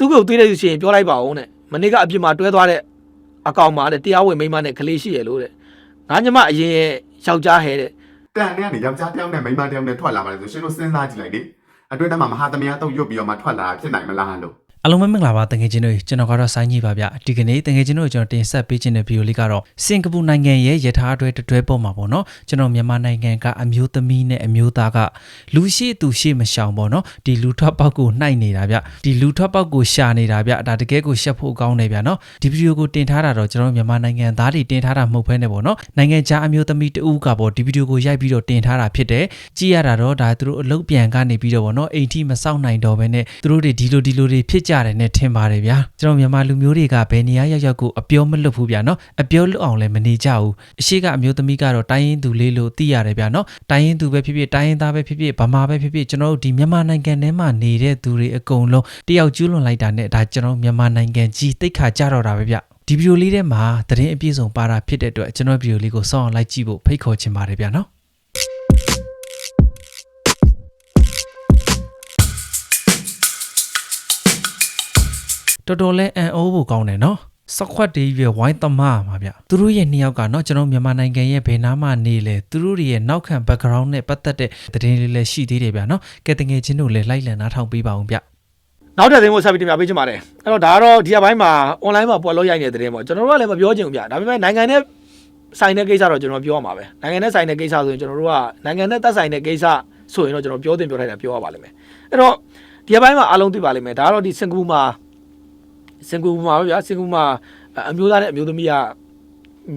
သူ့ကိုတွေးလိုက်ရှင်ပြောလိုက်ပါဦးတဲ့မနေ့ကအပြစ်မှာတွဲသွားတဲ့အကောင်မှာတဲ့တရားဝင်မိန်းမနဲ့ကလေးရှိရလို့တဲ့ငါညမအရင်ရဲ့ယောက်ျားဟဲတဲ့တန်တဲ့ကနေယောက်ျားတစ်ယောက်နဲ့မိန်းမတစ်ယောက်နဲ့ထွက်လာပါလေဆိုရှင်တို့စဉ်းစားကြည့်လိုက်လေအတွင်းထဲမှာမဟာသမယတုတ်ရွတ်ပြီးတော့မှထွက်လာတာဖြစ်နိုင်မလားလို့ အလုံးမင်္ဂလာပါတငယ်ချင်းတို့ကျွန်တော်ကတော့ဆိုင်းကြီးပါဗျဒီကနေ့တငယ်ချင်းတို့ကျွန်တော်တင်ဆက်ပေးခြင်းတဲ့ဗီဒီယိုလေးကတော့စင်ကာပူနိုင်ငံရဲ့ယထာအတွဲတွဲပေါ်မှာပေါ့နော်ကျွန်တော်မြန်မာနိုင်ငံကအမျိုးသမီးနဲ့အမျိုးသားကလူရှိသူရှိမရှောင်ပေါ့နော်ဒီလူထွက်ပေါက်ကိုနှိုက်နေတာဗျဒီလူထွက်ပေါက်ကိုရှာနေတာဗျဒါတကယ်ကိုရှက်ဖို့ကောင်းတယ်ဗျနော်ဒီဗီဒီယိုကိုတင်ထားတာတော့ကျွန်တော်မြန်မာနိုင်ငံသားတွေတင်ထားတာမဟုတ်ဘဲနဲ့ပေါ့နော်နိုင်ငံခြားအမျိုးသမီးတဦးကပေါ့ဒီဗီဒီယိုကိုရိုက်ပြီးတော့တင်ထားတာဖြစ်တယ်ကြည့်ရတာတော့ဒါသူတို့အလုတ်ပြန်ကနေပြီးတော့ပေါ့နော်အိမ်ထိမစောင့်နိုင်တော့ဘဲနဲ့သူတို့တွေဒီလိုဒီလိုတွေဖြစ်ကြတယ်နဲ့ထင်ပါတယ်ဗျာကျွန်တော်မြန်မာလူမျိုးတွေကဘယ်နေရာရောက်ရောက်ကိုအပြောမလွတ်ဘူးဗျာနော်အပြောလွတ်အောင်လည်းမနေကြဘူးအရှိကအမျိုးသမီးကတော့တိုင်းရင်းသူလေးလို့သိရတယ်ဗျာနော်တိုင်းရင်းသူပဲဖြစ်ဖြစ်တိုင်းရင်းသားပဲဖြစ်ဖြစ်ဗမာပဲဖြစ်ဖြစ်ကျွန်တော်တို့ဒီမြန်မာနိုင်ငံထဲမှာနေတဲ့သူတွေအကုန်လုံးတယောက်ကျူးလွန်လိုက်တာနဲ့ဒါကျွန်တော်မြန်မာနိုင်ငံကြီးတိတ်ခါကြတော့တာပဲဗျဒီဗီဒီယိုလေးထဲမှာသတင်းအပြည့်စုံပါတာဖြစ်တဲ့အတွက်ကျွန်တော်ဗီဒီယိုလေးကိုစောင့်အောင်လိုက်ကြည့်ဖို့ဖိတ်ခေါ်ချင်ပါတယ်ဗျာနော် တော်တော်လဲအန်အိုးဖို့ကောင်းတယ်နော်စခွက်တေးရွယ်ဝိုင်းသမားမှာဗျသူတို့ရဲ့နှစ်ယောက်ကနော်ကျွန်တော်မြန်မာနိုင်ငံရဲ့ဘယ်နားမှနေလဲသူတို့တွေရဲ့နောက်ခံ background နဲ့ပတ်သက်တဲ့သတင်းလေးလည်းရှိသေးတယ်ဗျနော်ကဲတငယ်ချင်းတို့လည်းလိုက်လံနားထောင်ပေးပါအောင်ဗျနောက်တဲ့သတင်းကိုဆက်ပြီးတင်ပြပေးချင်ပါတယ်အဲ့တော့ဒါကတော့ဒီအပိုင်းမှာ online မှာပေါ်လို့ရိုက်နေတဲ့သတင်းပေါ့ကျွန်တော်တို့ကလည်းမပြောချင်ဘူးဗျဒါပေမဲ့နိုင်ငံနဲ့ဆိုင်တဲ့ကိစ္စတော့ကျွန်တော်ပြောရမှာပဲနိုင်ငံနဲ့ဆိုင်တဲ့ကိစ္စဆိုရင်ကျွန်တော်တို့ကနိုင်ငံနဲ့သက်ဆိုင်တဲ့ကိစ္စဆိုရင်တော့ကျွန်တော်ပြောတင်ပြောထိုက်တာပြောရပါလိမ့်မယ်အဲ့တော့ဒီအပိုင်းမှာအားလုံးသိပါလိမ့်မယ်ဒါကတော့ဒီစင်ကာပူမှာ စင်ကာပူမှာပဲဗျာစင်ကာပူမှာအမျိုးသားနဲ့အမျိုးသမီးက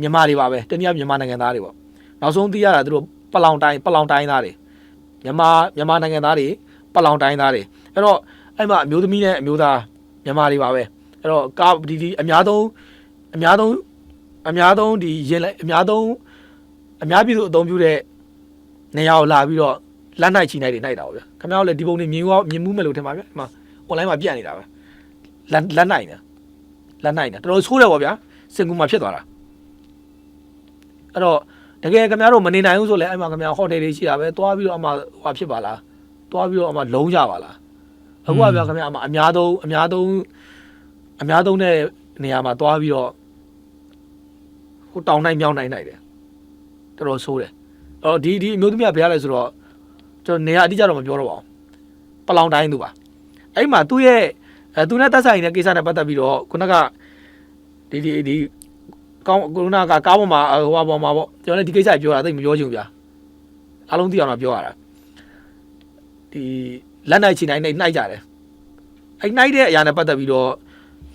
မြန်မာတွေပါပဲတနည်းအားဖြင့်မြန်မာနိုင်ငံသားတွေပေါ့နောက်ဆုံးသိရတာသူတို့ပလောင်တိုင်းပလောင်တိုင်းသားတွေမြန်မာမြန်မာနိုင်ငံသားတွေပလောင်တိုင်းသားတွေအဲ့တော့အဲ့မှာအမျိုးသမီးနဲ့အမျိုးသားမြန်မာတွေပါပဲအဲ့တော့ကားဒီဒီအများဆုံးအများဆုံးအများဆုံးဒီရင်လိုက်အများဆုံးအများပြည်သူအသုံးပြုတဲ့နေရာကိုလာပြီးတော့လက်နိုင်ချီနိုင်တွေနိုင်တာပေါ့ဗျာခင်ဗျားတို့လည်းဒီပုံတွေမြင်ရောမြင်မှုမဲ့လို့ထင်ပါဗျာဒီမှာ online မှာပြတ်နေတာပဲ လက်လက်နိုင်တယ်လက်နိုင်တယ်တော်တော်ဆိုးတယ်ပေါ့ဗျာစင်ကူမှာဖြစ်သွားတာအဲ့တော့တကယ်ခင်ဗျားတို့မနေနိုင်ဘူးဆိုလဲအဲ့မှာခင်ဗျားဟိုတယ်တွေရှိတာပဲသွားပြီးတော့အမှဟိုဖြစ်ပါလားသွားပြီးတော့အမှလုံးကြပါလားအခုကပြောခင်ဗျာအမအများဆုံးအများဆုံးအများဆုံးတဲ့နေရာမှာသွားပြီးတော့ဟိုတောင်နိုင်မြောင်းနိုင်နိုင်တယ်တော်တော်ဆိုးတယ်အော်ဒီဒီအမျိုးသမီးကဘယ်ရလဲဆိုတော့ကျွန်တော်နေရာအတိအကျတော့မပြောတော့ပါဘူးပလောင်တိုင်းသူပါအဲ့မှာသူ့ရဲ့ အဲသူနဲ့သက်ဆိုင်တဲ့ကိစ္စနဲ့ပတ်သက်ပြီးတော့ခုနကဒီဒီဒီကောင်းကိုရိုနာကကားပေါ်မှာဟိုပေါ်မှာပေါ့ကျွန်တော်လည်းဒီကိစ္စပြောတာသိမပြောချင်ဘူးဗျာအားလုံးသိအောင်တော့ပြောရတာဒီလက်နိုင်ချီနိုင်နဲ့နှိုက်ကြတယ်အဲ့နှိုက်တဲ့အရာနဲ့ပတ်သက်ပြီးတော့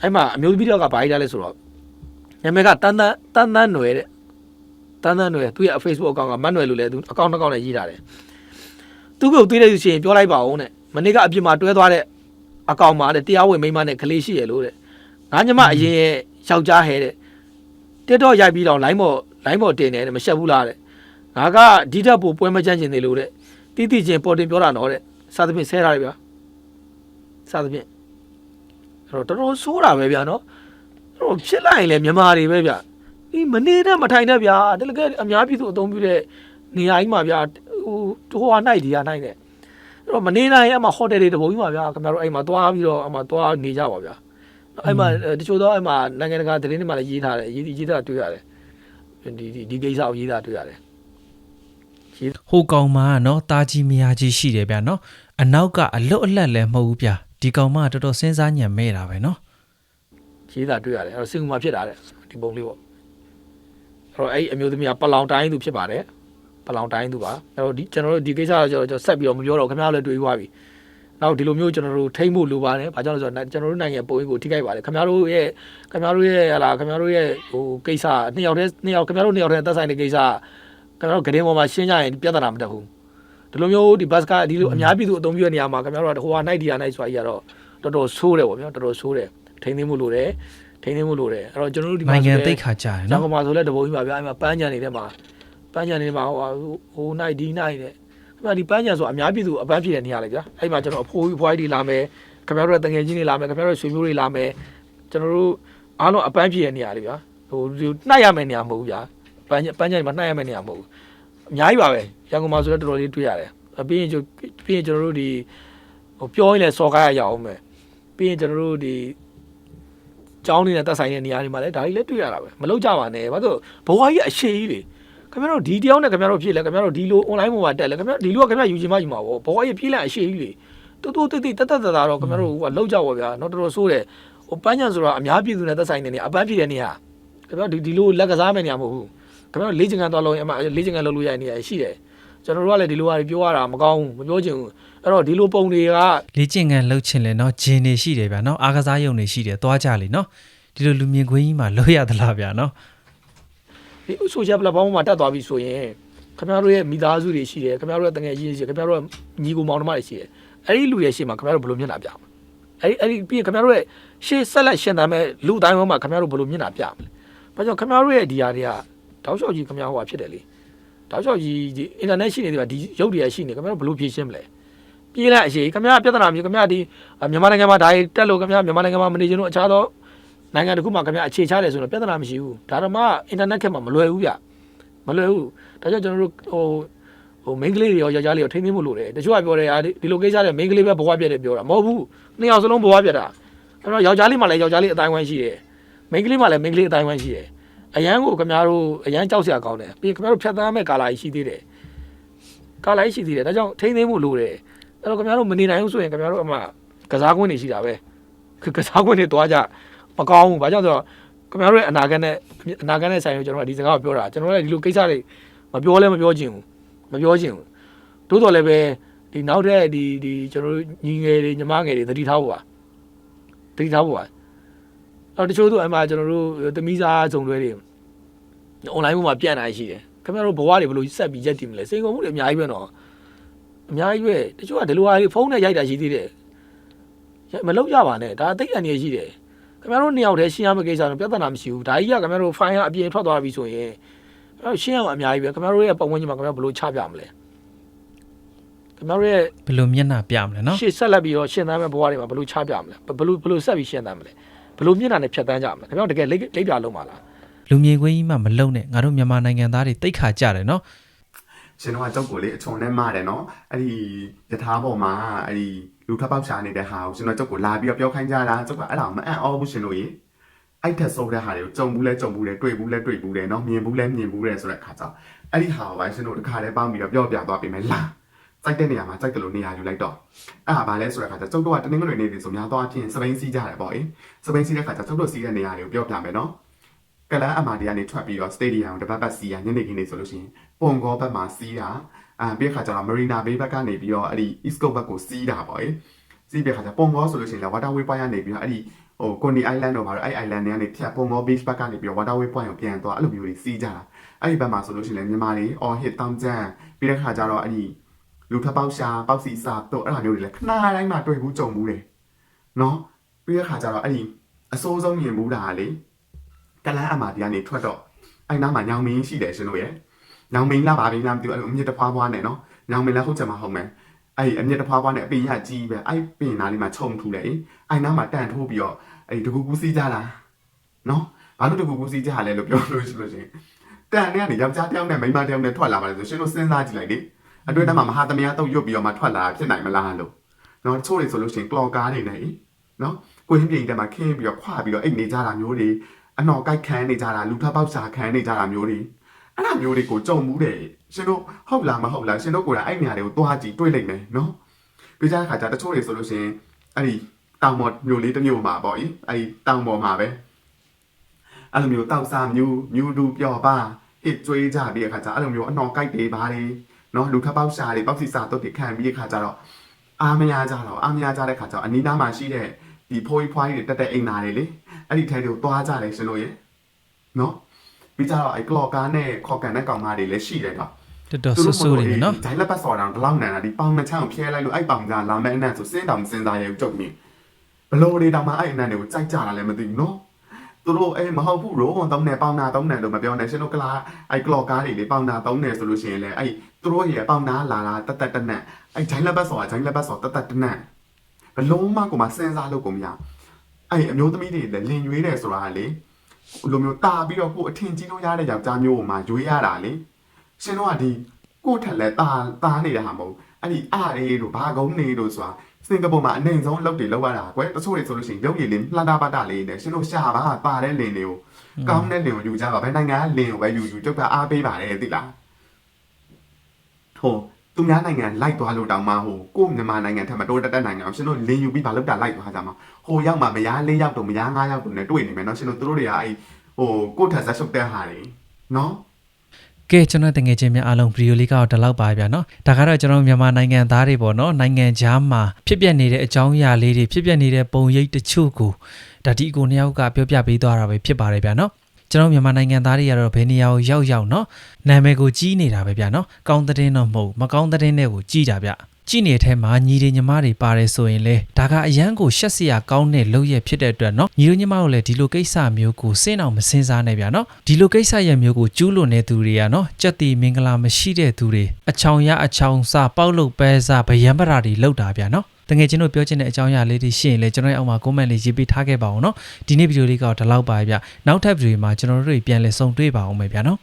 အဲ့မှာအမျိုးသမီးတယောက်ကဘာကြီးလဲဆိုတော့နာမည်ကတန်တန်တန်တန်နွယ်တဲ့တန်းတန်းတွေသူ့ရဲ့ Facebook အကောင့်ကမတ်နယ်လို့လဲသူအကောင့်တစ်ကောင့်နဲ့ရေးထားတယ်။သူ့ကိုတွေးလိုက်လို့ရှိရင်ပြောလိုက်ပါဦးနဲ့မနေ့ကအပြင်မှာတွဲသွားတဲ့ အကောင့်မှာတဲ့တရားဝင်မိန်းမနဲ့ကလေးရှိရလို့တဲ့ငါညမအရင်ရဲ့ယောက်ျားဟဲတဲ့တက်တော့ရိုက်ပြီးတော့ line ပေါ် line ပေါ်တင်တယ်တဲ့မရှက်ဘူးလားတဲ့ငါကဒီတက်ပိုပွဲမချမ်းကျင်သေးလို့တဲ့တိတိချင်းပေါ်တင်ပြောတာတော့တဲ့စသဖြင့်ဆဲထားတယ်ဗျာစသဖြင့်အဲ့တော့တော်တော်ဆိုးတာပဲဗျာနော်အဲ့တော့ဖြစ်လိုက်ရင်လည်းမြန်မာတွေပဲဗျာဒီမနေတဲ့မထိုင်တဲ့ဗျာတကယ်အများပြည်သူအသုံးပြုတဲ့နေရာကြီးမှာဗျာဟိုဟိုဟာနိုင်ဒီဟာနိုင်တဲ့ အဲ့တော့မနေနိုင်ရင်အမှဟိုတယ်တွေတပုံကြီးမှာဗျာခင်ဗျားတို့အဲ့မှာသွားပြီးတော့အမှသွားနေကြပါဗျာအဲ့မှာတချို့တော့အဲ့မှာနိုင်ငံတကာသတင်းတွေမှာလည်းရေးထားတယ်ရေးရေးထားတွေ့ရတယ်ဒီဒီဒီကိစ္စကိုရေးထားတွေ့ရတယ်ဟိုကောင်မကနော်တာကြီးမယားကြီးရှိတယ်ဗျနော်အနောက်ကအလွတ်အလတ်လည်းမဟုတ်ဘူးဗျဒီကောင်မကတော်တော်စဉ်းစားညံမဲ့တာပဲနော်ရေးတာတွေ့ရတယ်အဲ့တော့စင်ကူမှာဖြစ်တာတဲ့ဒီပုံလေးပေါ့အဲ့တော့အဲ့အမျိုးသမီးကပလောင်တိုင်းသူဖြစ်ပါတယ် ပလောင်တိုင်းသူပါအဲ့တော့ဒီကျွန်တော်တို့ဒီကိစ္စတော့ကျွန်တော်ဆက်ပြီးတော့မပြောတော့ခင်ဗျားတို့လည်းတွေ့သွားပြီနောက်ဒီလိုမျိုးကျွန်တော်တို့ထိမ့်ဖို့လိုပါတယ်ဘာကြောင့်လဲဆိုတော့ကျွန်တော်တို့နိုင်ငံပုံရိပ်ကိုထိခိုက်ပါတယ်ခင်ဗျားတို့ရဲ့ခင်ဗျားတို့ရဲ့ဟလာခင်ဗျားတို့ရဲ့ဟိုကိစ္စနှစ်ယောက်တည်းနှစ်ယောက်ခင်ဗျားတို့နှစ်ယောက်တည်းသက်ဆိုင်တဲ့ကိစ္စခင်ဗျားတို့ဂရင်ပေါ်မှာရှင်းကြရင်ပြဿနာမတက်ဘူးဒီလိုမျိုးဒီဘတ်စကဒီလိုအများပြည်သူအသုံးပြုတဲ့နေရာမှာခင်ဗျားတို့ကဟိုဟာနိုင်ဒီဟာနိုင်ဆိုတာကြီးကတော့တော်တော်ဆိုးတယ်ပေါ့ဗျာတော်တော်ဆိုးတယ်ထိမ့်သိမ်းမှုလိုတယ်ထိမ့်သိမ်းမှုလိုတယ်အဲ့တော့ကျွန်တော်တို့ဒီမှာနိုင်ငံဆိုလဲတိတ်ခါကြတယ်ကျောနော်င်းကမှာဆိုလဲတပုံကြီးပါဗျာအဲ့မှာပန်းချန်နေတဲ့မှာ ပန်းချန်နေမှာဟိုဟိုနိုင်ဒီနိုင်တဲ့အဲ့မှာဒီပန်းချန်ဆိုအများပြည်သူအပန်းဖြစ်တဲ့နေရာလေဗျာအဲ့မှာကျွန်တော်အဖိုးကြီးဖွားကြီးတွေလာမယ်ခင်ဗျားတို့ရဲ့တငယ်ချင်းတွေလာမယ်ခင်ဗျားတို့ရဲ့ဆွေမျိုးတွေလာမယ်ကျွန်တော်တို့အားလုံးအပန်းဖြစ်တဲ့နေရာလေဗျာဟိုဒီနှိုက်ရမယ့်နေရာမဟုတ်ဘူးဗျာပန်းပန်းချန်မှာနှိုက်ရမယ့်နေရာမဟုတ်ဘူးအများကြီးပါပဲရန်ကုန်မှာဆိုလဲတော်တော်လေးတွေ့ရတယ်ပြီးရင်ပြီးရင်ကျွန်တော်တို့ဒီဟိုပြောရင်လည်းစော်ကားရရအောင်မယ်ပြီးရင်ကျွန်တော်တို့ဒီကျောင်းနေတဲ့တက်ဆိုင်တဲ့နေရာတွေမှာလည်းဒါကြီးလည်းတွေ့ရတာပဲမလုပ်ကြပါနဲ့ဘာလို့ဘဝကြီးအရှိကြီးလေ ခင်ဗျားတို့ဒီတယောက်နဲ့ခင်ဗျားတို့ဖြစ်လဲခင်ဗျားတို့ဒီလို online ပေါ်မှာတက်လဲခင်ဗျားဒီလိုကခင်ဗျားယူချင်မှယူမှာပေါ့ဘဝကြီးပြေးလိုက်အရှိကြီးလေတူတူတိတိတက်တက်တတာတော့ခင်ဗျားတို့ဟိုကလောက်ကြပါဗျာတော့တော်တော်ဆိုးတယ်ဟိုပန်းချံဆိုတာအများပြည်သူနဲ့တက်ဆိုင်တဲ့နေရာအပန်းဖြစ်တဲ့နေရာခင်ဗျားဒီဒီလိုလက်ကစားမဲ့နေရာမဟုတ်ဘူးခင်ဗျားတို့လေးချင်ကန်သွားလို့အမလေးချင်ကန်လုပ်လို့ရတဲ့နေရာရှိတယ်ကျွန်တော်တို့ကလည်းဒီလိုဟာတွေပြောရတာမကောင်းဘူးမပြောချင်ဘူးအဲ့တော့ဒီလိုပုံတွေက လေ့ကျင့်ခန်းလှုပ်ချင်လဲเนาะဂျင်းနေရှိတယ်ဗျာเนาะအားကစားရုံတွေရှိတယ်သွားကြလေเนาะဒီလိုလူမြင်ကွင်းကြီးမှာလို့ရသလားဗျာเนาะ ဒီ social platform မှာတက်သွားပြီဆိုရင်ခင်ဗျားတို့ရဲ့မိသားစုတွေရှိတယ်ခင်ဗျားတို့ရဲ့တငယ်ချင်းတွေရှိတယ်ခင်ဗျားတို့ရဲ့ညီကိုမောင်နှမတွေရှိတယ်အဲ့ဒီလူရဲ့ရှေ့မှာခင်ဗျားတို့ဘယ်လိုမျက်နှာပြမလဲအဲ့ဒီအဲ့ဒီပြီးရင်ခင်ဗျားတို့ရဲ့ရှေ့ဆက်လက်ရှင်တမ်းမဲ့လူတိုင်းဘောမှာခင်ဗျားတို့ဘယ်လိုမျက်နှာပြမလဲဘာကြောင့်ခင်ဗျားတို့ရဲ့ဒီဟာတွေကတောက်လျှောက်ကြီးခင်ဗျားဟိုဟာဖြစ်တယ်လေတောက်လျှောက်ကြီးဒီ internet ရှိနေတယ်ကဒီရုပ်တွေကရှိနေခင်ဗျားတို့ဘယ်လိုဖြေရှင်းမလဲပြေးလိုက်အရှိခင်ဗျားပြဿနာမျိုးခင်ဗျားဒီမြန်မာနိုင်ငံမှာဒါတွေတက်လို့ခင်ဗျားမြန်မာနိုင်ငံမှာမနေချင်လို့အခြားသော နိုင်ငံတစ်ခုမှာခင်ဗျားအခြေချတယ်ဆိုတော့ပြဿနာမရှိဘူးဒါတော့မှ internet ခက်မှာမလွယ်ဘူးဗျမလွယ်ဘူးဒါကြောင့်ကျွန်တော်တို့ဟိုဟို main ကလေးတွေရောယောက်ျားလေးရောထိမ့်သိမ်းမှုလို့တယ်တချို့ကပြောတယ်အာဒီလိုကိစ္စတွေ main ကလေးပဲဘဝပြတ်တယ်ပြောတာမဟုတ်ဘူးနှစ်ယောက်စလုံးဘဝပြတ်တာအဲ့တော့ယောက်ျားလေးမှလည်းယောက်ျားလေးအတိုင်းဝိုင်းရှိတယ် main ကလေးမှလည်း main ကလေးအတိုင်းဝိုင်းရှိတယ်အရန်ကိုခင်ဗျားတို့အရန်ကြောက်စရာကောင်းတယ်ပြီးရင်ခင်ဗျားတို့ဖြတ်သန်းမဲ့ကာလာကြီးရှိသေးတယ်ကာလာကြီးရှိသေးတယ်ဒါကြောင့်ထိမ့်သိမ်းမှုလို့တယ်အဲ့တော့ခင်ဗျားတို့မနေနိုင်ဘူးဆိုရင်ခင်ဗျားတို့အမှကစားကွင်းတွေရှိတာပဲကစားကွင်းတွေတွားကြ မကောင်းဘူးဘာကြောင့်ဆိုတော့ခင်ဗျားတို့ရဲ့အနာဂတ်နဲ့အနာဂတ်နဲ့ဆိုင်လို့ကျွန်တော်ကဒီစကားကိုပြောတာကျွန်တော်လည်းဒီလိုကိစ္စတွေမပြောလဲမပြောချင်ဘူးမပြောချင်ဘူးတိုးတော်လည်းပဲဒီနောက်တဲ့ဒီဒီကျွန်တော်တို့ညီငယ်တွေညီမငယ်တွေသတိထားဖို့ပါသတိထားဖို့ပါအော်တချို့သူအမှကျွန်တော်တို့သမီးစားဇုံတွဲတွေ online ပေါ်မှာပြန့်လာရှိတယ်ခင်ဗျားတို့ဘဝတွေဘယ်လိုဆက်ပြီးရက်တည်မလဲစိန်ကုန်မှုတွေအများကြီးပဲနော်အများကြီးပဲတချို့ကဒီလိုဟာတွေဖုန်းနဲ့ရိုက်တာရှိသေးတယ်ရိုက်မလုပ်ကြပါနဲ့ဒါအသိအန္တရာယ်ရှိတယ် ခင်ဗျားတို့နှစ်ယောက်တည်းရှင်းရမယ့်ကိစ္စတော့ပြဿနာမရှိဘူးဒါကြီးကခင်ဗျားတို့ file ကအပြင်ထွက်သွားပြီဆိုရင်အဲ့ရှင်းရမှာအများကြီးပဲခင်ဗျားတို့ရဲ့ပတ်ဝန်းကျင်မှာခင်ဗျားဘယ်လိုချပြမလဲခင်ဗျားတို့ရဲ့ဘယ်လိုမျက်နှာပြမလဲနော်ရှေ့ဆက်လက်ပြီးတော့ရှင်းသားမဲ့ဘဝတွေမှာဘယ်လိုချပြမလဲဘယ်လိုဘယ်လိုဆက်ပြီးရှင်းသားမလဲဘယ်လိုမျက်နှာနဲ့ဖြတ်တန်းကြမလဲခင်ဗျားတို့တကယ်လိပ်လိပ်ပြလုံးပါလားလူမြေခွေးကြီးမှမလုံနဲ့ငါတို့မြန်မာနိုင်ငံသားတွေတိတ်ခါကြတယ်နော်ကျွန်တော်ကတုတ်ကိုလေးအချုံနဲ့မတယ်နော်အဲ့ဒီတထားပေါ်မှာအဲ့ဒီ လူထပ်ပေါက်ရှာနေတဲ့ဟာကိုရှင်တို့ကြောက်ကိုလာပြီးတော့ပြောခိုင်းကြတာကြောက်ကအဲ့ဒါကိုမအံ့ဩဘူးရှင်တို့ရေအဲ့ထက်စိုးတဲ့ဟာတွေကိုကြုံဘူးလဲကြုံဘူးလဲတွေ့ဘူးလဲတွေ့ဘူးလဲနော်မြင်ဘူးလဲမြင်ဘူးလဲဆိုတဲ့အခါကျတော့အဲ့ဒီဟာကိုပဲရှင်တို့တစ်ခါတည်းပေါင်းပြီးတော့ပြောပြသွားပေးမယ်လာစိုက်တဲ့နေရာမှာစိုက်တယ်လို့နေရာယူလိုက်တော့အဲ့ဒါဘာလဲဆိုတဲ့အခါကျတော့ကျုပ်တို့ကတနင်္ဂနွေနေ့တွေဆိုများတော့အပြင်စပိန်စီးကြတယ်ပေါ့အေးစပိန်စီးတဲ့အခါကျတော့ကျုပ်တို့စီးတဲ့နေရာတွေကိုပြောပြမယ်နော်ကလန်အမာဒီကနေထွက်ပြီးတော့စတေဒီယံကိုတပတ်ပတ်စီးရညနေခင်းနေဆိုလို့ရှိရင်ပုံကောဘက်မှာစီးတာ အာပြီးခါကျတော့မရီနာဘေးဘက်ကနေပြီးတော့အဲ့ဒီ East Coast ဘက်ကိုစီးတာပေါ့အေးစီးပြီးခါကျပုံကောဆိုလို့ရှိရင်လည်း Waterway Point ကနေပြီးတော့အဲ့ဒီဟို Coney Island တော့ပါတော့အဲ့ island တွေကနေဖြတ်ပုံကော beach ဘက်ကနေပြီးတော့ Waterway Point ကိုပြန်သွားအဲ့လိုမျိုးတွေစီးကြတာအဲ့ဒီဘက်မှာဆိုလို့ရှိရင်လည်းမြန်မာတွေ all hit တောင်းကျန်ပြီးတဲ့ခါကျတော့အဲ့ဒီလူထပ်ပေါက်ရှာပေါက်စီစာတို့အဲ့လိုမျိုးတွေလည်းခဏတိုင်းမှာတွေ့ဘူးကြုံဘူးတယ်နော်ပြီးတဲ့ခါကျတော့အဲ့ဒီအစိုးဆုံးမြင်ဘူးတာကလေကလန်းအမာဒီကနေထွက်တော့အဲ့နားမှာညောင်မင်းရှိတယ်ရှင်တို့ရဲ့ ညောင်မင်းလားဗာဘင်းလားမသိဘူးအဲ့လိုအမြင့်တစ်ဖွားဖွားနဲ့နော်ညောင်မင်းလားဟုတ်ချင်မှာဟုတ်မယ်အဲ့အမြင့်တစ်ဖွားဖွားနဲ့အပင်ရကြီးပဲအဲ့ပင်နားလေးမှာခြုံထူတယ်အဲ့နားမှာတန်ထိုးပြီးတော့အဲ့တကူကူစီးကြတာနော်ဘာလို့တကူကူစီးကြလဲလို့ပြောလို့ရှိလို့ရှင်တန်နဲ့ကနေယောက်ျားတစ်ယောက်နဲ့မိန်းမတစ်ယောက်နဲ့ထွက်လာပါလေဆိုရှင်တို့စဉ်းစားကြည့်လိုက်လေအတွင်းထဲမှာမဟာသမယတုတ်ရွတ်ပြီးတော့မှထွက်လာတာဖြစ်နိုင်မလားလို့နော်တချို့တွေဆိုလို့ရှိရင်ကလော်ကားတွေနဲ့နော်ကိုရင်းပြင်ထဲမှာခင်းပြီးတော့ခွာပြီးတော့အိတ်နေကြတာမျိုးတွေအနော်ကြိုက်ခန်းနေကြတာလူထပ်ပေါက်စာခန်းနေကြတာမျိုးတွေ အဲ့ဒါမျိုးတွေကိုကြုံမှုတယ်ရှင်တို့ဟုတ်လားမဟုတ်လားရှင်တို့ကိုယ်တိုင်အဲ့နေရာတွေကိုတွားကြည့်တွေ့လိမ့်မယ်နော်ပြီးကြတဲ့ခါကျတချို့တွေဆိုလို့ရှိရင်အဲ့ဒီတောင်ပေါ်မျိုးလေးတစ်မျိုးမှာပေါ့ဤအဲ့ဒီတောင်ပေါ်မှာပဲအဲ့လိုမျိုးတောက်စားမျိုးမျိုးတူပျော်ပါဟစ်ကျွေးကြပြီးတဲ့ခါကျအဲ့လိုမျိုးအနော်ကြိုက်တွေပါလေနော်လူထပ်ပေါက်စာတွေပေါက်စီစာတို့တွေခံပြီးတဲ့ခါကျတော့အားမရကြတော့အားမရကြတဲ့ခါကျတော့အနီးနားမှာရှိတဲ့ဒီဖိုးဖွားကြီးတွေတက်တဲ့အိမ်သားတွေလေအဲ့ဒီထဲတွေကိုသွားကြတယ်ရှင်တို့ရေနော် ပြီးကြတော့အဲ့ clock ကားနဲ့ခေါ်ကန်တဲ့ကောင်မတွေလည်းရှိတယ်ကွာတော်တော်ဆူဆူနေနော်ဒိုင်လက်ပတ်စော်တောင်ဒီလောက်နန်တာဒီပေါင်နှချောင်းဖျဲလိုက်လို့အဲ့ပေါင်ကလာမဲ့အနံ့ဆိုစဉ်းတောင်စဉ်းစားရဲကြုတ်မိဘလို့တွေတောင်မှအဲ့အနံ့တွေကိုကြိုက်ကြတာလည်းမသိဘူးနော်သူတို့အဲမဟုတ်ဘူးရောဝန်သုံးနဲ့ပေါင်နာသုံးနဲ့လို့မပြောနဲ့ရှင်တို့ကလာအဲ့ကလော့ကားတွေလေပေါင်နာသုံးနဲ့ဆိုလို့ရှိရင်လည်းအဲ့သူတို့ရဲ့ပေါင်နာလာလာတတ်တတ်တနတ်အဲ့ဂျိုင်းလက်ပတ်စော်ကဂျိုင်းလက်ပတ်စော်တတ်တတ်တနတ်ဘလုံးမကိုမှစဉ်းစားလို့ကုန်မရအဲ့အမျိုးသမီးတွေလည်းလင်ရွေးတယ်ဆိုတာကလေ လိုမျိုးတာပြီးတော့ကိုအထင်ကြီးလို့ရတဲ့ယောက်ျားမျိုးကိုမှရွေးရတာလေရှင်တို့ကဒီကိုထက်လဲတာတာနေတဲ့ဟာမဟုတ်အဲ့ဒီအားလေးတို့ဘာကုန်းနေတို့ဆိုတာစင်ကာပူမှာအနေဆုံးလုပ်တွေလောက်ရတာကွယ်တချို့တွေဆိုလို့ရှိရင်ရုပ်ရည်လေးလှတာပတ်တာလေးနဲ့ရှင်တို့ရှာပါပါတဲ့လင်တွေကိုကောင်းတဲ့လင်ကိုယူကြပါဘယ်နိုင်ငံကလင်ကိုပဲယူယူကျုပ်ကအားပေးပါတယ်သိလားဟို သူများနိုင်ငံလိုက်သွားလို့တောင်မှဟိုကို့မြန်မာနိုင်ငံထက်မတိုးတက်တဲ့နိုင်ငံကိုရှင်တို့လင်ယူပြီးဘာလုပ်တာလိုက်သွားကြမှာဟိုရောက်မှမရား၄ရောက်တော့မရား၅ရောက်တော့နဲ့တွေ့နေမယ်เนาะရှင်တို့သူတို့တွေကအဲ့ဟိုကို့ထက်ဆက်ရှုပ်တဲ့ဟာတွေနော် ကဲကျွန်တော်တငယ်ချင်းများအားလုံးဗီဒီယိုလေးကတော့ဒီလောက်ပါဗျာနော်ဒါကတော့ကျွန်တော်မြန်မာနိုင်ငံသားတွေပေါ့နော်နိုင်ငံခြားမှာဖြစ်ပျက်နေတဲ့အကြောင်းအရာလေးတွေဖြစ်ပျက်နေတဲ့ပုံရိပ်တချို့ကိုဒါဒီအကိုနှစ်ယောက်ကပြောပြပေးသွားတာပဲဖြစ်ပါတယ်ဗျာနော် ကျွန်တော်မြန်မာနိုင်ငံသားတွေကတော့ဘယ်နေရာကိုရောက်ရောက်နော်နာမည်ကိုကြီးနေတာပဲဗျာနော်ကောင်းတဲ့င်းတော့မဟုတ်မကောင်းတဲ့င်းတွေကိုကြီးတာဗျကြည့်နေတဲ့အထဲမှာညီတွေညီမတွေပါတယ်ဆိုရင်လေဒါကအရန်ကိုရှက်စရာကောင်းတဲ့လုပ်ရဖြစ်တဲ့အတွက်เนาะညီတို့ညီမတို့လည်းဒီလိုကိစ္စမျိုးကိုစဉ်းအောင်မစင်စားနဲ့ဗျာเนาะဒီလိုကိစ္စရမျိုးကိုကျူးလွန်တဲ့သူတွေကเนาะကြက်တီမင်္ဂလာမရှိတဲ့သူတွေအချောင်ရအချောင်စပေါက်လို့ပဲစားဗယံပရာတွေလောက်တာဗျာเนาะ တကယ်ချင်းတို့ပြောချင်တဲ့အကြောင်းအရာလေးတွေရှိရင်လည်းကျွန်တော်ရဲ့အောက်မှာ comment လေးရေးပေးထားခဲ့ပါအောင်နော်ဒီနေ့ဗီဒီယိုလေးကတော့ဒီလောက်ပါပဲဗျနောက်ထပ်ဗီဒီယိုမှာကျွန်တော်တို့တွေပြန်လည်ဆုံတွေ့ပါအောင်ပဲဗျာနော်